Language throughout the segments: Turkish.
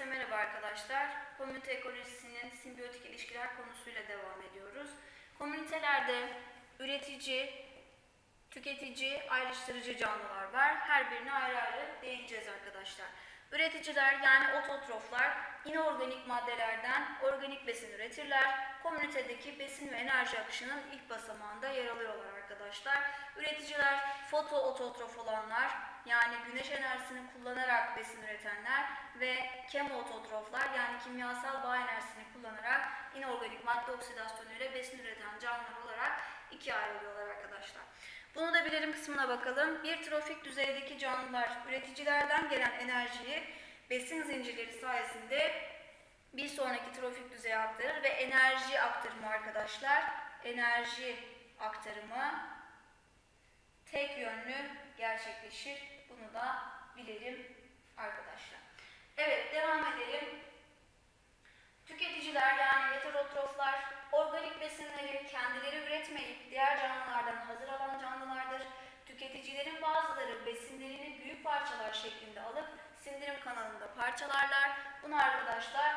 Herkese merhaba arkadaşlar. Komünite ekolojisinin simbiyotik ilişkiler konusuyla devam ediyoruz. Komünitelerde üretici, tüketici, ayrıştırıcı canlılar var. Her birine ayrı ayrı değineceğiz arkadaşlar. Üreticiler yani ototroflar inorganik maddelerden organik besin üretirler. Komünitedeki besin ve enerji akışının ilk basamağında yer alıyorlar arkadaşlar. Üreticiler foto ototrof olanlar yani güneş enerjisini kullanarak besin üretenler ve kemoototroflar yani kimyasal bağ enerjisini kullanarak inorganik madde oksidasyonu ile besin üreten canlılar olarak ikiye ayrılıyorlar arkadaşlar. Bunu da bilelim kısmına bakalım. Bir trofik düzeydeki canlılar üreticilerden gelen enerjiyi besin zincirleri sayesinde bir sonraki trofik düzeye aktarır ve enerji aktarımı arkadaşlar. Enerji aktarımı tek yönlü gerçekleşir. Bunu da bilelim arkadaşlar. Evet devam edelim. Tüketiciler yani heterotroflar organik besinleri kendileri üretmeyip diğer canlılardan hazır alan canlılardır. Tüketicilerin bazıları besinlerini büyük parçalar şeklinde alıp sindirim kanalında parçalarlar. Bunu arkadaşlar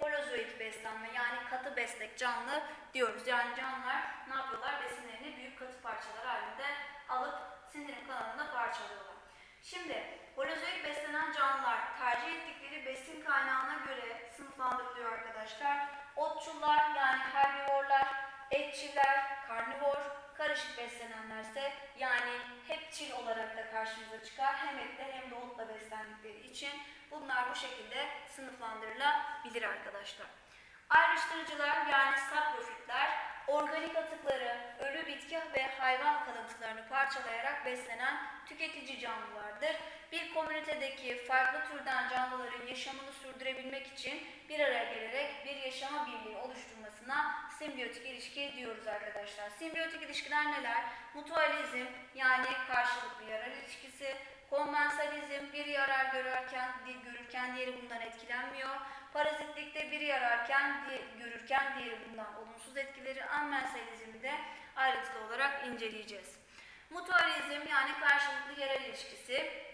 holozoik beslenme yani katı beslek canlı diyoruz. Yani canlılar ne yapıyorlar? Besinlerini büyük katı parçalar halinde alıp sindirim kanalında parçalıyorlar. Şimdi holozoik beslenen canlılar tercih ettikleri besin kaynağına göre sınıflandırılıyor arkadaşlar. Otçullar yani herbivorlar, etçiler, karnivor, karışık beslenenlerse yani hepçil olarak da karşımıza çıkar. Hem etle hem de otla beslendikleri için bunlar bu şekilde sınıflandırılabilir arkadaşlar. Ayrıştırıcılar yani saprofitler organik atıkları, ölü bitki ve hayvan kalıntılarını parçalayarak beslenen tüketici canlılardır. Bir komünitedeki farklı türden canlıların yaşamını sürdürebilmek için bir araya gelerek bir yaşama birliği oluşturmasına simbiyotik ilişki diyoruz arkadaşlar. Simbiyotik ilişkiler neler? Mutualizm yani karşılıklı yarar ilişkisi, konvansalizm bir yarar görürken, görürken diğeri bundan etkilenmiyor. Parazitlikte biri yararken, di- görürken diğeri bundan olumsuz etkileri, ammensalizmi de ayrıntılı olarak inceleyeceğiz. Mutualizm yani karşılıklı yarar ilişkisi,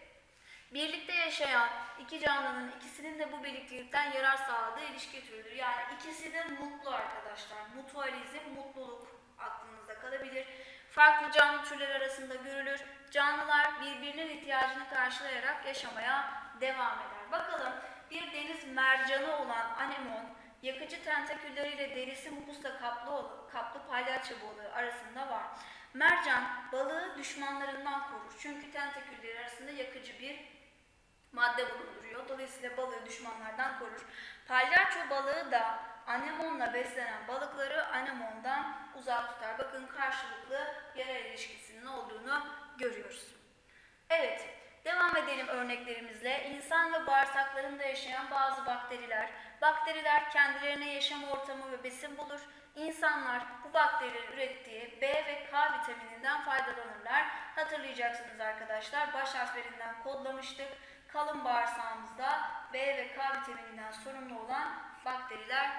Birlikte yaşayan iki canlının ikisinin de bu birliktelikten yarar sağladığı ilişki türüdür. Yani ikisi de mutlu arkadaşlar. Mutualizm, mutluluk aklınızda kalabilir. Farklı canlı türleri arasında görülür. Canlılar birbirinin ihtiyacını karşılayarak yaşamaya devam eder. Bakalım bir deniz mercanı olan anemon yakıcı tentakülleriyle derisi mukusla kaplı, kaplı palyaço balığı arasında var. Mercan balığı düşmanlarından korur. Çünkü tentakülleri arasında yakıcı bir madde bulunduruyor. Dolayısıyla balığı düşmanlardan korur. Palyaço balığı da anemonla beslenen balıkları anemondan uzak tutar. Bakın karşılıklı yarar ilişkisinin olduğunu görüyoruz. Evet, devam edelim örneklerimizle. İnsan ve bağırsaklarında yaşayan bazı bakteriler. Bakteriler kendilerine yaşam ortamı ve besin bulur. İnsanlar bu bakterilerin ürettiği B ve K vitamininden faydalanırlar. Hatırlayacaksınız arkadaşlar, baş harflerinden kodlamıştık. Kalın bağırsağımızda B ve K vitamininden sorumlu olan bakteriler.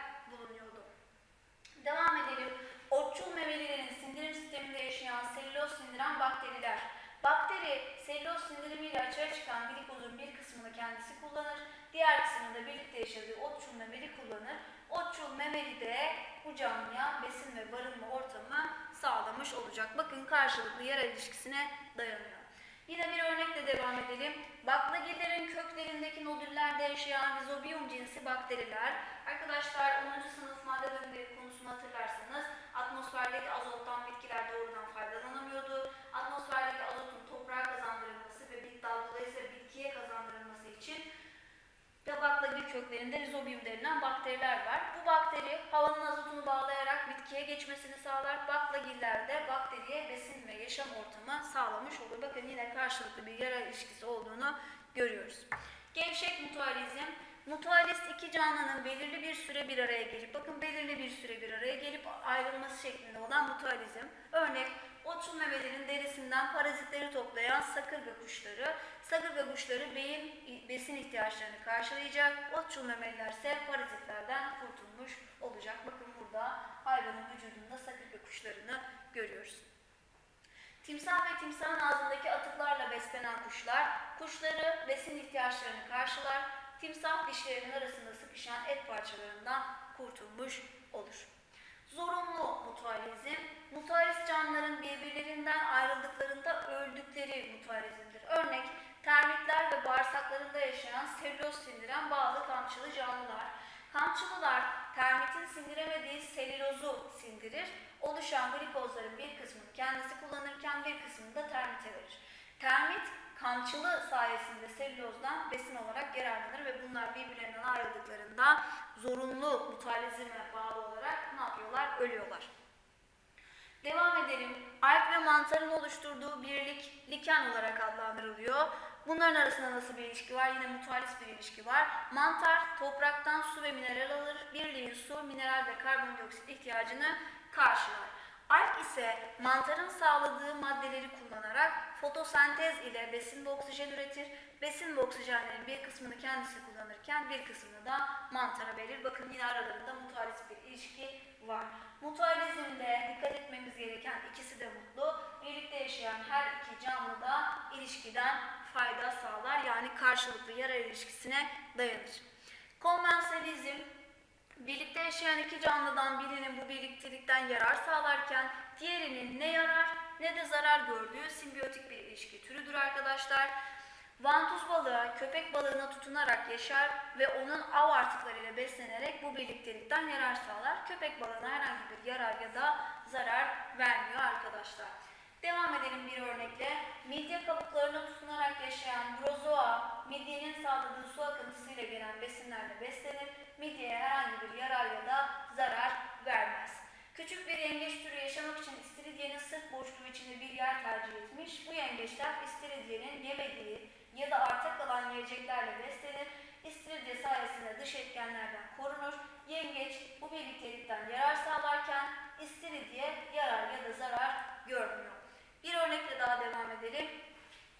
Devam edelim. Otçul memelilerin sindirim sisteminde yaşayan selüloz sindiren bakteriler. Bakteri selüloz sindirimiyle açığa çıkan glikozun bir kısmını kendisi kullanır. Diğer kısmını da birlikte yaşadığı otçul memeli kullanır. Otçul memeli de bu canlıya besin ve barınma ortamı sağlamış olacak. Bakın karşılıklı yer ilişkisine dayanıyor. Yine bir örnekle devam edelim. Baklagillerin nodüllerde yaşayan Rhizobium cinsi bakteriler. Arkadaşlar 10. sınıf madde bölümleri konusunu hatırlarsanız atmosferdeki azottan bitkiler doğrudan faydalanamıyordu. Atmosferdeki azotun toprağa kazandırılması ve bit dolayısıyla bitkiye kazandırılması için ve baklagil köklerinde rizobium denilen bakteriler var. Bu bakteri havanın azotunu bağlayarak bitkiye geçmesini sağlar. Baklagiller de bakteriye besin ve yaşam ortamı sağlamış olur. Bakın yine karşılıklı bir yarar ilişkisi olduğunu görüyoruz. Gevşek mutualizm. Mutualist iki canlının belirli bir süre bir araya gelip, bakın belirli bir süre bir araya gelip ayrılması şeklinde olan mutualizm. Örnek, otçul memelerin derisinden parazitleri toplayan sakırga kuşları. Sakırga kuşları beyin besin ihtiyaçlarını karşılayacak. Otçul memeliler ise parazitlerden kurtulmuş olacak. Bakın burada hayvanın vücudunda sakırga kuşlarını görüyoruz. Timsah ve timsahın ağzındaki atıklarla beslenen kuşlar, kuşları besin ihtiyaçlarını karşılar. timsah dişlerinin arasında sıkışan et parçalarından kurtulmuş olur. Zorunlu mutualizm, mutualist canlıların birbirlerinden ayrıldıklarında öldükleri mutualizmdir. Örnek, termitler ve bağırsaklarında yaşayan selüloz sindiren bazı kamçılı canlılar. Kamçılılar termitin sindiremediği selülozu sindirir, oluşan glikozların bir kısmını kendisi kullanırken bir kısmını da termite verir. Termit kamçılı sayesinde selülozdan besin olarak yararlanır ve bunlar birbirlerinden ayrıldıklarında zorunlu mutualizme bağlı olarak ne yapıyorlar? Ölüyorlar. Devam edelim. Alg ve mantarın oluşturduğu birlik liken olarak adlandırılıyor. Bunların arasında nasıl bir ilişki var? Yine mutualist bir ilişki var. Mantar topraktan su ve mineral alır. Birliğin su, mineral ve karbondioksit ihtiyacını karşılar. Alg ise mantarın sağladığı maddeleri kullanarak fotosentez ile besin ve oksijen üretir. Besin ve oksijenlerin bir kısmını kendisi kullanırken bir kısmını da mantara verir. Bakın yine aralarında mutualist bir ilişki var. Mutualizmde dikkat etmemiz gereken ikisi de mutlu. Birlikte yaşayan her iki canlı da ilişkiden fayda sağlar. Yani karşılıklı yarar ilişkisine dayanır. Konvansiyelizm Birlikte yaşayan iki canlıdan birinin bu birliktelikten yarar sağlarken diğerinin ne yarar ne de zarar gördüğü simbiyotik bir ilişki türüdür arkadaşlar. Vantuz balığı köpek balığına tutunarak yaşar ve onun av artıklarıyla beslenerek bu birliktelikten yarar sağlar. Köpek balığına herhangi bir yarar ya da zarar vermiyor arkadaşlar. Devam edelim bir örnekle. Midye kabuklarına tutunarak yaşayan brozoa, midyenin sağladığı su akıntısıyla gelen besinlerle beslenir. Midyeye herhangi bir yarar ya da zarar vermez. Küçük bir yengeç türü yaşamak için istiridyenin sırt boşluğu içinde bir yer tercih etmiş. Bu yengeçler istiridyenin yemediği ya da arta kalan yiyeceklerle beslenir. İstiridye sayesinde dış etkenlerden korunur. Yengeç bu birliktelikten yarar sağlarken istiridye yarar ya da zarar görmüyor. Bir örnekle daha devam edelim.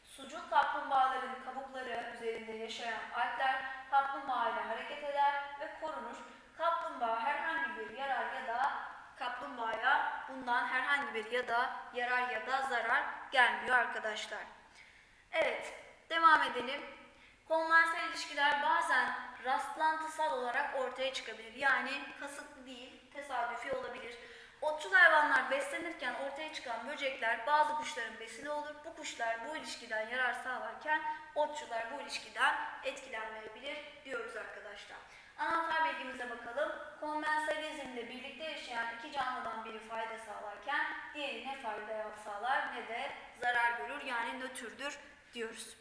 Sucuk kaplumbağaların kabukları üzerinde yaşayan algler kaplumbağa ile hareket eder ve korunur. Kaplumbağa herhangi bir yarar ya da kaplumbağaya bundan herhangi bir ya da yarar ya da zarar gelmiyor arkadaşlar. Evet, devam edelim. Konvansiyel ilişkiler bazen rastlantısal olarak ortaya çıkabilir. Yani kasıtlı değil, tesadüfi olabilir. Otçul hayvanlar beslenirken ortaya çıkan böcekler bazı kuşların besini olur. Bu kuşlar bu ilişkiden yarar sağlarken otçular bu ilişkiden etkilenmeyebilir diyoruz arkadaşlar. Anahtar bilgimize bakalım. Konvansiyelizmle birlikte yaşayan iki canlıdan biri fayda sağlarken diğeri ne fayda sağlar ne de zarar görür yani nötrdür diyoruz.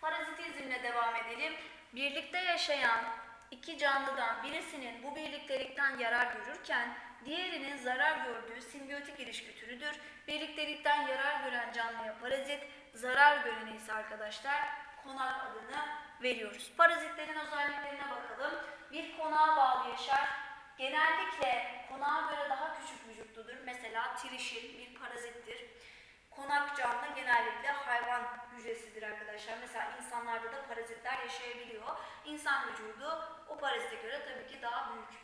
Parazitizmle devam edelim. Birlikte yaşayan iki canlıdan birisinin bu birliktelikten yarar görürken diğerinin zarar gördüğü simbiyotik ilişki türüdür. Birliktelikten yarar gören canlıya parazit, zarar görene ise arkadaşlar konak adını veriyoruz. Parazitlerin özelliklerine bakalım. Bir konağa bağlı yaşar. Genellikle konağa göre daha küçük vücutludur. Mesela trişin bir parazittir. Konak canlı genellikle hayvan hücresidir arkadaşlar. Mesela insanlarda da parazitler yaşayabiliyor. İnsan vücudu o parazite göre tabii ki daha büyük.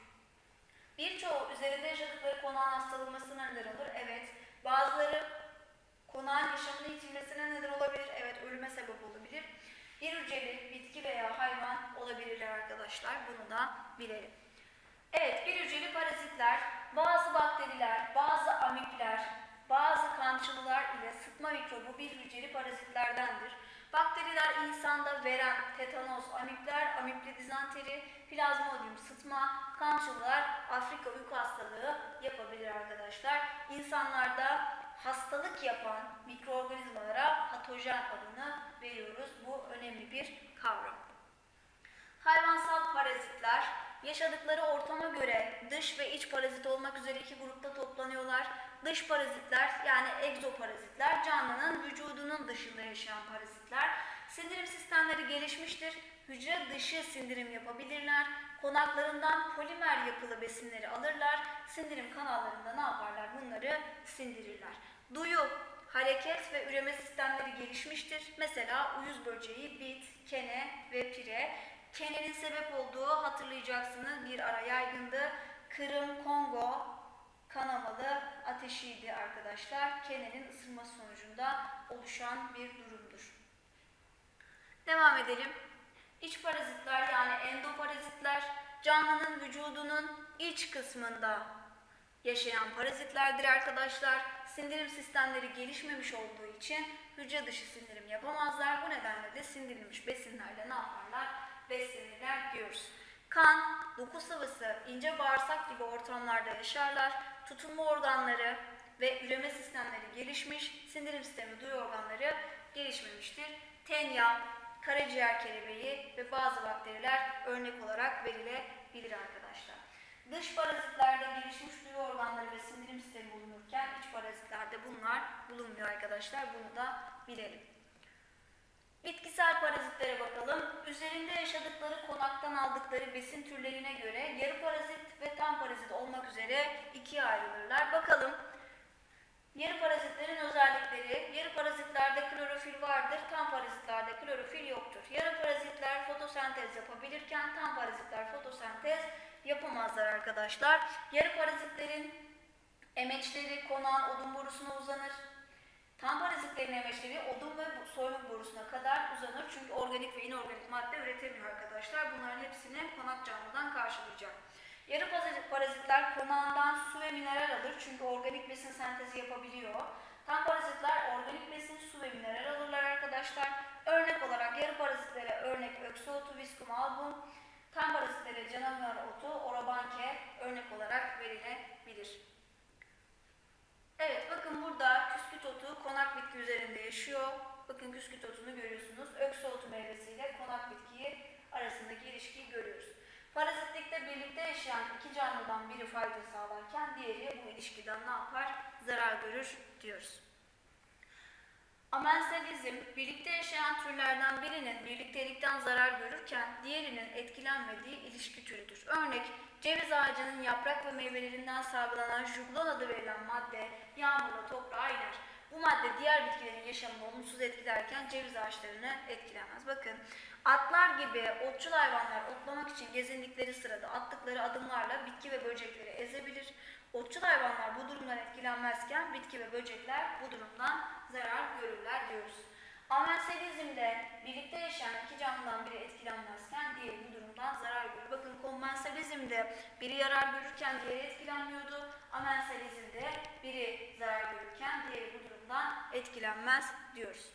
Birçoğu üzerinde yaşadıkları konağın hastalanmasına neden olur. Evet. Bazıları konağın yaşamını yitirmesine neden olabilir. Evet. Ölüme sebep olabilir. Bir hücreli bitki veya hayvan olabilirler arkadaşlar. Bunu da bilelim. Evet. Bir hücreli parazitler, bazı bakteriler, bazı amipler, bazı kamçılılar ile sıtma mikrobu bir hücreli parazitlerdendir. Bakteriler insanda verem, tetanoz, amipler, amipli dizanteri, plazmodium, sıtma, kamçılılar Afrika uyku hastalığı yapabilir arkadaşlar. İnsanlarda hastalık yapan mikroorganizmalara patojen adını veriyoruz. Bu önemli bir kavram. Hayvansal parazitler yaşadıkları ortama göre dış ve iç parazit olmak üzere iki grupta toplanıyorlar. Dış parazitler yani egzoparazitler canlının vücudunun dışında yaşayan parazitler. Sindirim sistemleri gelişmiştir. Hücre dışı sindirim yapabilirler. Konaklarından polimer yapılı besinleri alırlar. Sindirim kanallarında ne yaparlar? Bunları sindirirler. Duyu, hareket ve üreme sistemleri gelişmiştir. Mesela uyuz böceği, bit, kene ve pire. Kenenin sebep olduğu hatırlayacaksınız bir ara yaygındı. Kırım, Kongo, kanamalı ateşiydi arkadaşlar. Kenenin ısınması sonucunda oluşan bir durumdur. Devam edelim. İç parazitler yani endoparazitler canlının vücudunun iç kısmında yaşayan parazitlerdir arkadaşlar. Sindirim sistemleri gelişmemiş olduğu için hücre dışı sindirim yapamazlar. Bu nedenle de sindirilmiş besinlerle ne yaparlar? Beslenirler diyoruz. Kan, doku sıvısı, ince bağırsak gibi ortamlarda yaşarlar. Tutunma organları ve üreme sistemleri gelişmiş, sindirim sistemi duyu organları gelişmemiştir. Tenya, karaciğer kelebeği ve bazı bakteriler örnek olarak verilebilir arkadaşlar. Dış parazitlerde gelişmiş duyu organları ve sindirim sistemi bulunurken iç parazitlerde bunlar bulunmuyor arkadaşlar. Bunu da bilelim. Bitkisel parazitlere bakalım. Üzerinde yaşadıkları konaktan aldıkları besin türlerine göre yarı parazit ve tam parazit olmak üzere ikiye ayrılırlar. Bakalım. Yarı parazitlerin özellikleri. Yarı parazitlerde klorofil vardır, tam parazitlerde klorofil yoktur. Yarı parazitler fotosentez yapabilirken tam parazitler fotosentez yapamazlar arkadaşlar. Yarı parazitlerin emeçleri konağın odun borusuna uzanır. Tam parazitlerin emeçleri odun ve soymuk borusuna kadar uzanır. Çünkü organik ve inorganik madde üretemiyor arkadaşlar. Bunların hepsini konak canlıdan karşılayacak. Yarı parazit- parazitler konağından su ve mineral alır. Çünkü organik besin sentezi yapabiliyor. Tam parazitler organik besin, su ve mineral alırlar arkadaşlar. Örnek olarak yarı parazitlere örnek öksüotu, viscum album, tam parazitlere canavar otu, orobanke örnek olarak verilebilir. Evet bakın burada küsküt otu konak bitki üzerinde yaşıyor. Bakın küsküt otunu görüyorsunuz. Öksü otu meyvesiyle konak bitkiyi arasındaki ilişkiyi görüyoruz. Parazitlikte birlikte yaşayan iki canlıdan biri fayda sağlarken diğeri bu ilişkiden ne yapar? Zarar görür diyoruz. Amensalizm, birlikte yaşayan türlerden birinin birliktelikten zarar görürken diğerinin etkilenmediği ilişki türüdür. Örnek, ceviz ağacının yaprak ve meyvelerinden salgılanan juglon adı verilen madde yağmurla toprağa iner. Bu madde diğer bitkilerin yaşamını olumsuz etkilerken ceviz ağaçlarını etkilemez. Bakın, atlar gibi otçul hayvanlar otlamak için gezindikleri sırada attıkları adımlarla bitki ve böcekleri ezebilir. Otçul hayvanlar bu durumdan etkilenmezken bitki ve böcekler bu durumdan zarar görürler diyoruz. Amensalizmde birlikte yaşayan iki canlıdan biri etkilenmezken diğeri bu durumdan zarar görür. Bakın kommensalizmde biri yarar görürken diğeri etkilenmiyordu. Amensalizmde biri zarar görürken diğeri bu durumdan etkilenmez diyoruz.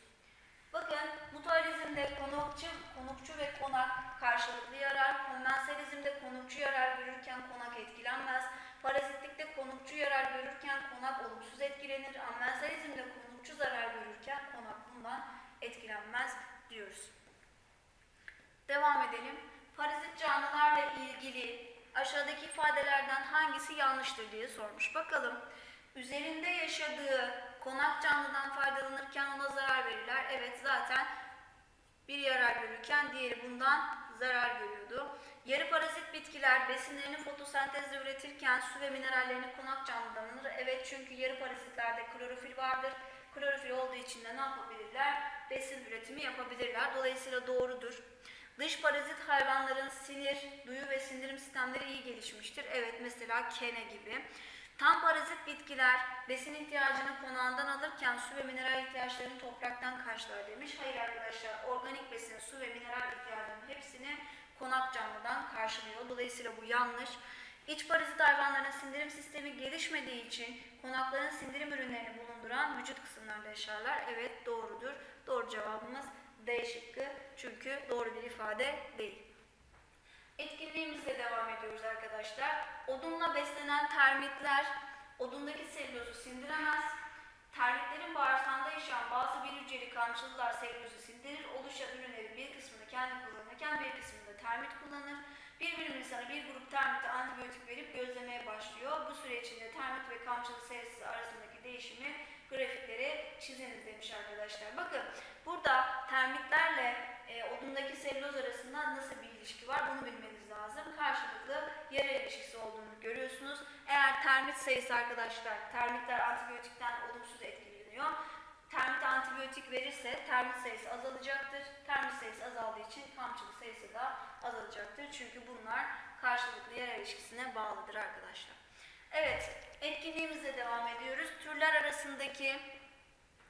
Bakın mutualizmde konukçu, konukçu ve konak karşılıklı yarar. Konvensalizmde konukçu yarar görürken konak etkilenmez. Parazitlikte konukçu yarar görürken konak olumsuz etkilenir. Amensalizmde konukçu zarar görürken konak bundan etkilenmez diyoruz. Devam edelim. Parazit canlılarla ilgili aşağıdaki ifadelerden hangisi yanlıştır diye sormuş. Bakalım. Üzerinde yaşadığı konak canlıdan faydalanırken ona zarar verirler. Evet zaten biri yarar görürken diğeri bundan zarar görüyordu. Yarı parazit bitkiler besinlerini fotosentezle üretirken su ve minerallerini konak canlıdan alır. Evet çünkü yarı parazitlerde klorofil vardır. Klorofil olduğu için de ne yapabilirler? Besin üretimi yapabilirler. Dolayısıyla doğrudur. Dış parazit hayvanların sinir, duyu ve sindirim sistemleri iyi gelişmiştir. Evet mesela kene gibi. Tam parazit bitkiler besin ihtiyacını konağından alırken su ve mineral ihtiyaçlarını topraktan karşılar demiş. Hayır arkadaşlar organik besin, su ve mineral ihtiyacının hepsini konak canlıdan karşılıyor. Dolayısıyla bu yanlış. İç parazit hayvanların sindirim sistemi gelişmediği için konakların sindirim ürünlerini bulunduran vücut kısımlarında yaşarlar. Evet doğrudur. Doğru cevabımız D şıkkı. Çünkü doğru bir ifade değil. Etkinliğimizle devam ediyoruz arkadaşlar. Odunla beslenen termitler odundaki selülozu sindiremez. Termitlerin bağırsağında yaşayan bazı bir hücreli kamçılılar selülozu sindirir. Oluşan ürünlerin bir kısmını kendi kullanırken bir kısmını da termit kullanır. Bir insanı bir grup termite antibiyotik verip gözlemeye başlıyor. Bu süre içinde termit ve kamçılı sayısı arasındaki değişimi grafikleri çiziniz demiş arkadaşlar. Bakın burada termitlerle e, odundaki selüloz arasında nasıl bir ilişki var bunu bilmeniz lazım. Karşılıklı yarı ilişkisi olduğunu görüyorsunuz. Eğer termit sayısı arkadaşlar, termitler antibiyotikten olumsuz etkileniyor. Termit antibiyotik verirse termit sayısı azalacaktır. Termit sayısı azaldığı için kamçılı sayısı da azalacaktır. Çünkü bunlar karşılıklı yer ilişkisine bağlıdır arkadaşlar. Evet, etkinliğimizle devam ediyoruz. Türler arasındaki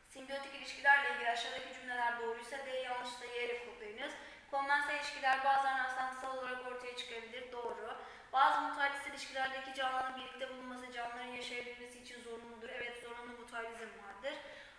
simbiyotik ilişkilerle ilgili aşağıdaki cümleler doğruysa D yanlışsa Y ile kodlayınız. Komensel ilişkiler bazen rastlantısal olarak ortaya çıkabilir. Doğru. Bazı mutualistik ilişkilerdeki canlının birlikte bulunması canlıların yaşayabilmesi için zorunludur. Evet zorunlu mutualizm vardır.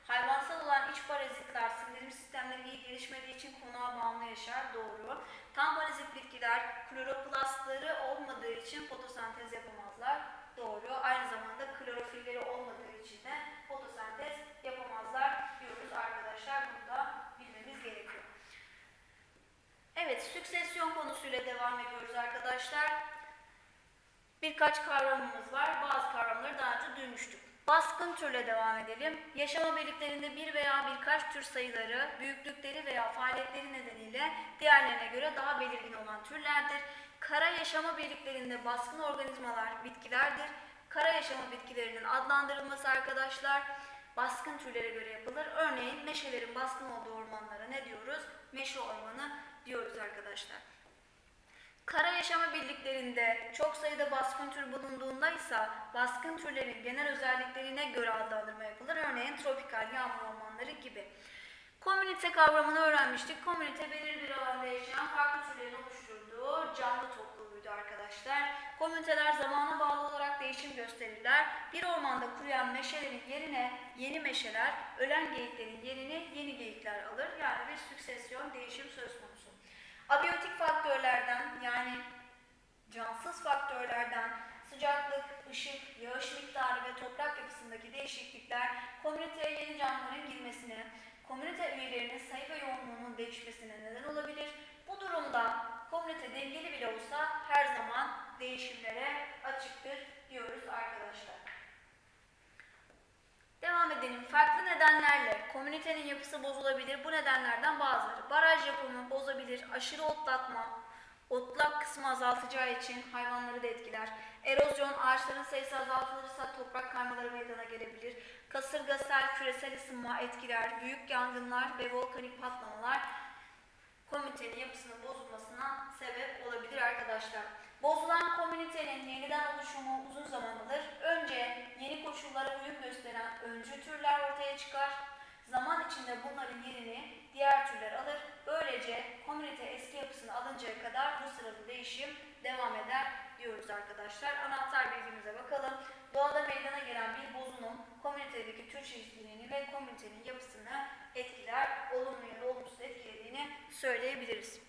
Hayvansal olan iç parazitler sindirim sistemleri iyi gelişmediği için konuğa bağımlı yaşar. Doğru. Tam parazit bitkiler kloroplastları olmadığı için fotosentez yapamazlar. Doğru. Aynı zamanda klorofilleri olmadığı için de fotosentez yapamazlar diyoruz arkadaşlar. Bunu da bilmemiz gerekiyor. Evet, süksesyon konusuyla devam ediyoruz arkadaşlar. Birkaç kavramımız var. Bazı kavramları daha önce duymuştuk. Baskın türle devam edelim. Yaşama birliklerinde bir veya birkaç tür sayıları, büyüklükleri veya faaliyetleri nedeniyle diğerlerine göre daha belirgin olan türlerdir. Kara yaşama birliklerinde baskın organizmalar bitkilerdir. Kara yaşama bitkilerinin adlandırılması arkadaşlar baskın türlere göre yapılır. Örneğin meşelerin baskın olduğu ormanlara ne diyoruz? Meşe ormanı diyoruz arkadaşlar. Kara yaşama birliklerinde çok sayıda baskın tür bulunduğunda ise baskın türlerin genel özelliklerine göre adlandırma yapılır. Örneğin tropikal yağmur ormanları gibi. Komünite kavramını öğrenmiştik. Komünite belirli bir alanda yaşayan farklı türlerin oluşturduğu canlı topluluğuydu arkadaşlar. Komüniteler zamana bağlı olarak değişim gösterirler. Bir ormanda kuruyan meşelerin yerine yeni meşeler, ölen geyiklerin yerini yeni geyikler alır. Yani bir süksesyon değişim söz konusu. Abiyotik faktörlerden yani cansız faktörlerden sıcaklık, ışık, yağış miktarı ve toprak yapısındaki değişiklikler komüniteye yeni canlıların girmesine, komünite üyelerinin sayı ve yoğunluğunun değişmesine neden olabilir. Bu durumda komünite dengeli bile olsa her zaman değişimlere açıktır diyoruz arkadaşlar. Devam edelim. Farklı nedenlerle komünitenin yapısı bozulabilir. Bu nedenlerden bazıları. Baraj yapımı bozabilir. Aşırı otlatma, otlak kısmı azaltacağı için hayvanları da etkiler. Erozyon, ağaçların sayısı azaltılırsa toprak kaymaları meydana gelebilir. Kasırga, sel, küresel ısınma etkiler. Büyük yangınlar ve volkanik patlamalar komünitenin yapısının bozulmasına sebep olabilir arkadaşlar. Bozulan komünitenin yeniden oluşumu uzun zaman alır. Önce yeni koşullara uyum gösteren öncü türler ortaya çıkar. Zaman içinde bunların yerini diğer türler alır. Böylece komünite eski yapısını alıncaya kadar bu sıralı değişim devam eder diyoruz arkadaşlar. Anahtar bilgimize bakalım. Doğada meydana gelen bir bozulum komünitedeki tür çeşitliliğini ve komünitenin yapısını etkiler, olumlu ya da olumsuz etkilediğini söyleyebiliriz.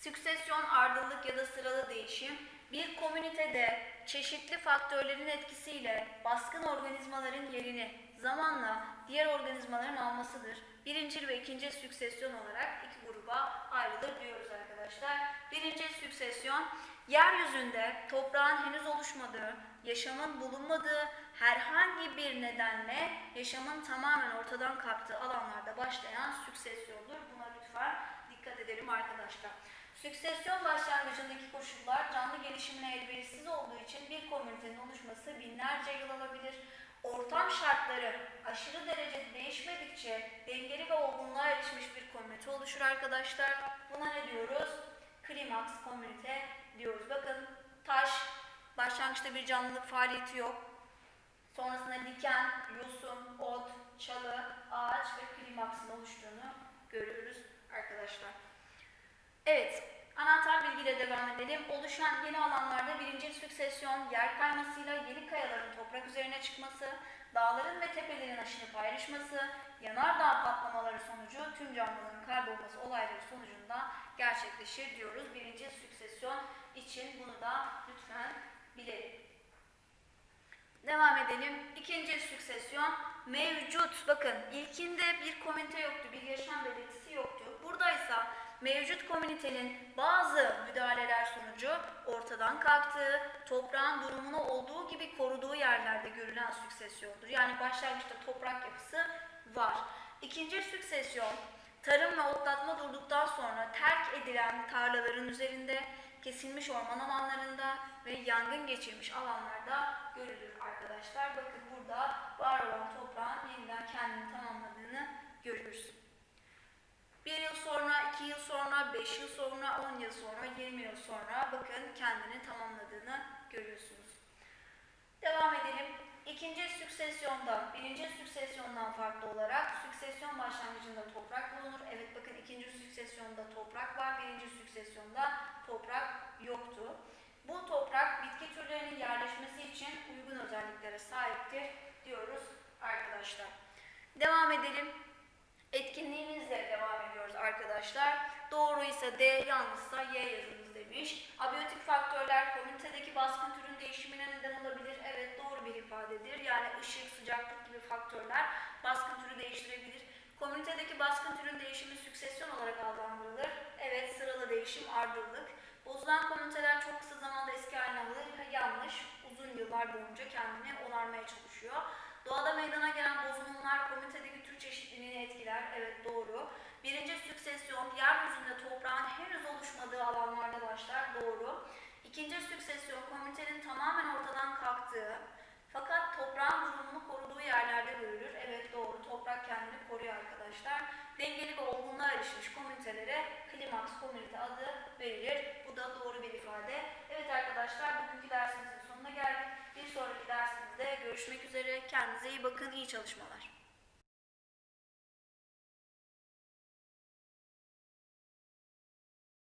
Süksesyon, ardıllık ya da sıralı değişim bir komünitede çeşitli faktörlerin etkisiyle baskın organizmaların yerini zamanla diğer organizmaların almasıdır. Birincil ve ikinci süksesyon olarak iki gruba ayrılır diyoruz arkadaşlar. Birinci süksesyon yeryüzünde toprağın henüz oluşmadığı, yaşamın bulunmadığı herhangi bir nedenle yaşamın tamamen ortadan kalktığı alanlarda başlayan süksesyondur. Buna lütfen dikkat edelim arkadaşlar. Süksesyon başlangıcındaki koşullar canlı gelişimine elverişsiz olduğu için bir komünitenin oluşması binlerce yıl alabilir. Ortam şartları aşırı derecede değişmedikçe dengeli ve olgunluğa erişmiş bir komünite oluşur arkadaşlar. Buna ne diyoruz? Klimaks komünite diyoruz. Bakın taş, başlangıçta bir canlılık faaliyeti yok. Sonrasında diken, yosun, ot, çalı, ağaç ve klimaksın oluştuğunu görüyoruz arkadaşlar. Evet, anahtar bilgiyle devam edelim. Oluşan yeni alanlarda birinci süksesyon, yer kaymasıyla yeni kayaların toprak üzerine çıkması, dağların ve tepelerin aşınıp ayrışması, yanardağ patlamaları sonucu tüm canlıların kaybolması olayları sonucunda gerçekleşir diyoruz. Birinci süksesyon için bunu da lütfen bilelim. Devam edelim. İkinci süksesyon mevcut. Bakın ilkinde bir komünite yoktu, bir yaşam belirtisi yoktu. Buradaysa mevcut komünitenin bazı müdahaleler sonucu ortadan kalktığı, toprağın durumunu olduğu gibi koruduğu yerlerde görülen süksesyondur. Yani başlangıçta toprak yapısı var. İkinci süksesyon, tarım ve otlatma durduktan sonra terk edilen tarlaların üzerinde, kesilmiş orman alanlarında ve yangın geçirmiş alanlarda görülür arkadaşlar. Bakın burada var olan toprağın yeniden kendini tamamladığını görürüz. Bir yıl sonra, iki yıl sonra, beş yıl sonra, on yıl sonra, yirmi yıl sonra bakın kendini tamamladığını görüyorsunuz. Devam edelim. İkinci süksesyonda, birinci süksesyondan farklı olarak süksesyon başlangıcında toprak bulunur. Evet bakın ikinci süksesyonda toprak var, birinci süksesyonda toprak yoktu. Bu toprak bitki türlerinin yerleşmesi için uygun özelliklere sahiptir diyoruz arkadaşlar. Devam edelim. Etkinliğimizle devam ediyoruz arkadaşlar. Doğruysa D, yanlışsa Y yazınız demiş. Abiyotik faktörler komünitedeki baskın türün değişimine neden olabilir. Evet doğru bir ifadedir. Yani ışık, sıcaklık gibi faktörler baskın türü değiştirebilir. Komünitedeki baskın türün değişimi süksesyon olarak adlandırılır. Evet sıralı değişim ardıllık. Bozulan komüniteler çok kısa zamanda eski haline alır. Yanlış. Uzun yıllar boyunca kendini onarmaya çalışıyor. Doğada meydana gelen bozulumlar komünitedeki tür çeşitliliğini etkiler. Evet doğru. Birinci süksesyon yeryüzünde toprağın henüz oluşmadığı alanlarda başlar. Doğru. İkinci süksesyon komünitenin tamamen ortadan kalktığı fakat toprağın durumunu koruduğu yerlerde görülür. Evet doğru. Toprak kendini koruyor arkadaşlar. Dengeli ve olgunluğa erişmiş komünitelere klimaks komünite adı verilir. Bu da doğru bir ifade. Evet arkadaşlar bugünkü dersimizin sonuna geldik. Bir sonraki dersimizde görüşmek üzere. Kendinize iyi bakın. İyi çalışmalar.